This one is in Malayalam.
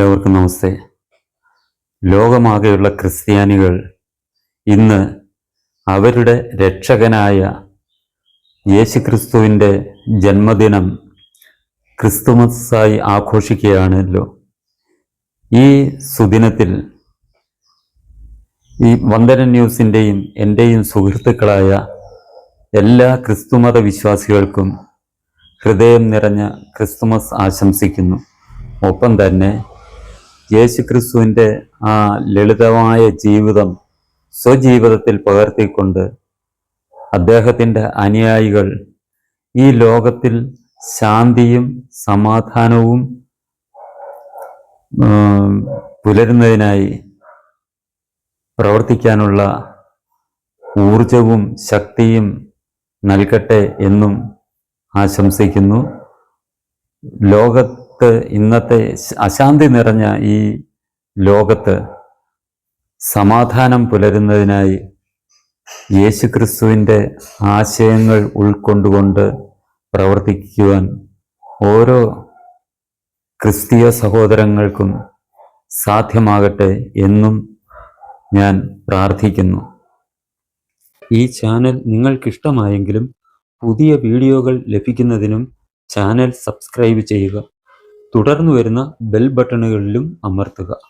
എല്ലാവർക്കും നമസ്തേ. ലോകമാകെയുള്ള ക്രിസ്ത്യാനികൾ ഇന്ന് അവരുടെ രക്ഷകനായ യേശുക്രിസ്തുവിന്റെ ജന്മദിനം ക്രിസ്തുമസായി ആഘോഷിക്കുകയാണല്ലോ. ഈ സുദിനത്തിൽ ഈ വന്ദന ന്യൂസിന്റെയും എന്റെയും സുഹൃത്തുക്കളായ എല്ലാ ക്രിസ്തുമത വിശ്വാസികൾക്കും ഹൃദയം നിറഞ്ഞ ക്രിസ്തുമസ് ആശംസിക്കുന്നു. ഒപ്പം തന്നെ യേശു ക്രിസ്തുവിന്റെ ആ ലളിതമായ ജീവിതം സ്വജീവിതത്തിൽ പകർത്തിക്കൊണ്ട് അദ്ദേഹത്തിന്റെ അനുയായികൾ ഈ ലോകത്തിൽ ശാന്തിയും സമാധാനവും പുലരുന്നതിനായി പ്രവർത്തിക്കാനുള്ള ഊർജവും ശക്തിയും നൽകട്ടെ എന്നും ആശംസിക്കുന്നു. ലോകത്ത് ഇന്നത്തെ അശാന്തി നിറഞ്ഞ ഈ ലോകത്ത് സമാധാനം പുലരുന്നതിനായി യേശുക്രിസ്തുവിന്റെ ആശയങ്ങൾ ഉൾക്കൊണ്ടുകൊണ്ട് പ്രവർത്തിക്കുവാൻ ഓരോ ക്രിസ്തീയ സഹോദരങ്ങൾക്കും സാധ്യമാകട്ടെ എന്നും ഞാൻ പ്രാർത്ഥിക്കുന്നു. ഈ ചാനൽ നിങ്ങൾക്കിഷ്ടമായെങ്കിലും പുതിയ വീഡിയോകൾ ലഭിക്കുന്നതിനും ചാനൽ സബ്സ്ക്രൈബ് ചെയ്യുക. തുടർന്നു വരുന്ന ബെൽ ബട്ടണുകളിലും അമർത്തുക.